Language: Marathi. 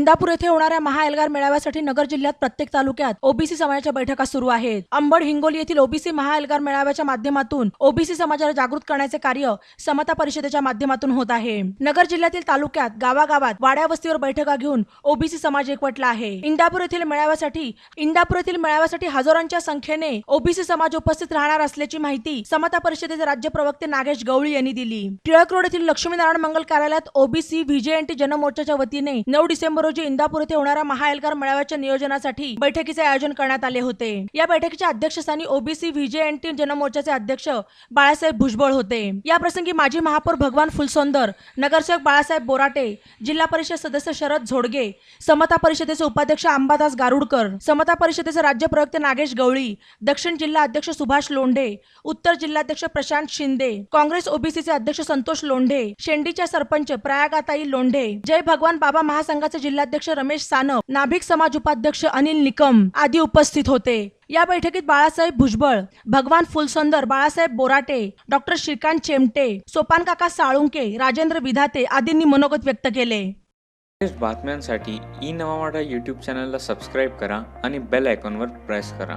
इंदापूर येथे होणाऱ्या महाएल्गार मेळाव्यासाठी नगर जिल्ह्यात प्रत्येक तालुक्यात ओबीसी समाजाच्या बैठका सुरू आहेत. अंबड हिंगोली येथील ओबीसी महाएल्गार मेळाव्याच्या माध्यमातून ओबीसी समाजाला जागृत करण्याचे कार्य समता परिषदेच्या माध्यमातून होत आहे. नगर जिल्ह्यातील तालुक्यात गावागावात वाड्या वस्तीवर बैठका घेऊन ओबीसी समाज एकवटला आहे. इंदापूर येथील मेळाव्यासाठी इंदापूर येथील मेळाव्यासाठी हजारोंच्या संख्येने ओबीसी समाज उपस्थित राहणार असल्याची माहिती समता परिषदेचे राज्य प्रवक्ते नागेश गवळी यांनी दिली. टिळक रोड येथील लक्ष्मीनारायण मंगल कार्यालयात ओबीसी व्हीजेएनटी जनमोर्चाच्या वतीने नऊ डिसेंबर रोजी इंदापूर येथे होणाऱ्या महाएल्गार मेळाव्याच्या नियोजनासाठी बैठकीचे आयोजन करण्यात आले होते. या बैठकीच्या अध्यक्षस्थानी ओबीसी व्हीजेएनटी जनमोर्चाचे अध्यक्ष बाळासाहेब भुजबळ होते. या प्रसंगी माजी महापौर भगवान फुलसोंदर नगरसेवक बाळासाहेब बोराटे जिल्हा परिषद सदस्य शरद झोडगे समता परिषदेचे उपाध्यक्ष अंबादास गारुडकर समता परिषदेचे राज्य प्रवक्ते नागेश गवळी दक्षिण जिल्हा अध्यक्ष सुभाष लोंढे उत्तर जिल्हाध्यक्ष प्रशांत शिंदे काँग्रेस ओबीसीचे अध्यक्ष संतोष लोंढे शेंडीच्या सरपंच प्रयागाताई लोंढे जय भगवान बाबा महासंघाचे जिल्हा जिल्हाध्यक्ष रमेश सानप नाभिक समाज उपाध्यक्ष अनिल निकम आदी उपस्थित होते. या बैठकीत बाळासाहेब भुजबळ भगवान फुलसंदर बाळासाहेब बोराटे डॉक्टर श्रीकांत चेमटे सोपान काका साळुंके राजेंद्र विधाते आदींनी मनोगत व्यक्त केले. बातम्यांसाठी ई नवा मराठा यूट्यूब चॅनलला सबस्क्राईब करा आणि बेल आयकॉनवर प्रेस करा.